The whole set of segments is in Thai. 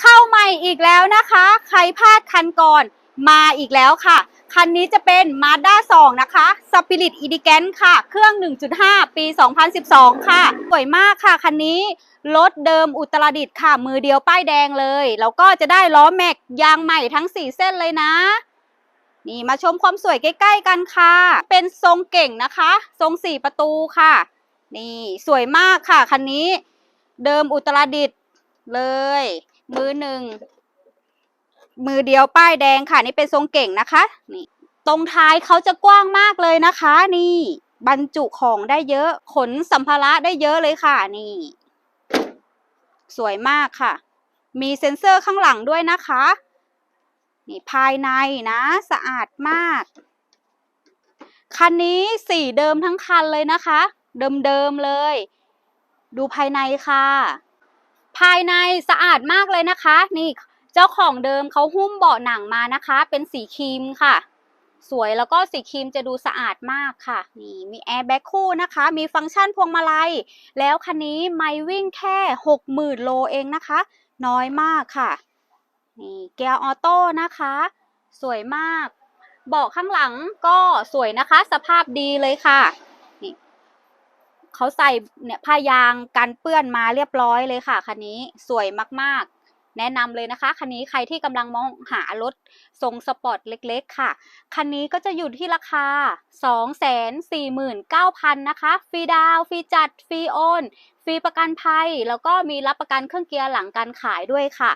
เข้าใหม่อีกแล้วนะคะ ใครพลาดคันก่อนมาอีกแล้วค่ะ คันนี้จะเป็น Mazda 2 นะคะ Spirit e l e g a n ค่ะ เครื่อง 1.5 ปี 2012 ค่ะ สวยมากค่ะ คันนี้รถเดิมอุตรดิตค่ะ มือเดียวป้ายแดงเลย แล้วก็จะได้ล้อแม็กยางใหม่ทั้ง 4 เส้นเลยนะ นี่มาชมความสวยใกล้ ๆ กันค่ะ เป็นทรงเก่งนะคะ ทรง 4 ประตูค่ะ นี่สวยมากค่ะ คันนี้ เดิมอุตรดิตเลย มือหนึ่งมือเดียวป้ายแดงค่ะ นี่เป็นทรงเก่งนะคะ นี่ตรงท้ายเขาจะกว้างมากเลยนะคะ นี่ บรรจุของได้เยอะขนสัมภาระได้เยอะเลยค่ะ นี่ สวยมากค่ะ มีเซ็นเซอร์ข้างหลังด้วยนะคะ นี่ภายในนะ สะอาดมาก คันนี้สีเดิมทั้งคันเลยนะคะ เดิมๆเลย ดูภายในค่ะ ภายในสะอาดมากเลยนะคะ นี่เจ้าของเดิมเขาหุ้มเบาะหนังมานะคะ เป็นสีครีมค่ะ สวยแล้วก็สีครีมจะดูสะอาดมากค่ะ นี่มีแอร์แบ็คคู่นะคะ มีฟังก์ชันพวงมาลัย แล้วคันนี้ไม่วิ่งแค่หกหมื่นโลเองนะคะ น้อยมากค่ะ นี่เกียร์ออโต้นะคะ สวยมากเบาะข้างหลังก็สวยนะคะ สภาพดีเลยค่ะ เขาใส่เนี่ยผ้ายางกันเปื้อนมาเรียบร้อยเลยค่ะคันนี้สวยมากๆ แนะนำเลยนะคะคันนี้ใครที่กำลังมองหารถทรงสปอร์ตเล็กๆ ค่ะคันนี้ก็จะอยู่ที่ราคา 249,000นะคะฟรีดาวฟรีจัดฟรีโอนฟรีประกันภัย แล้วก็มีรับประกันเครื่องเกียร์หลังการขายด้วยค่ะ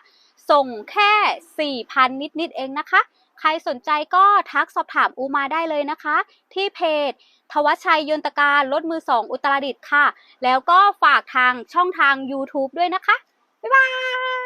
ส่งแค่ 4,000 นิดๆเองนะคะ ใครสนใจก็ทักสอบถามอูมาได้เลยนะคะ ที่เพจ ทวชชัยยนตการรถมือสองอุตรดิตถ์ค่ะ แล้วก็ฝากทางช่องทาง YouTube ด้วยนะคะ บ๊ายบาย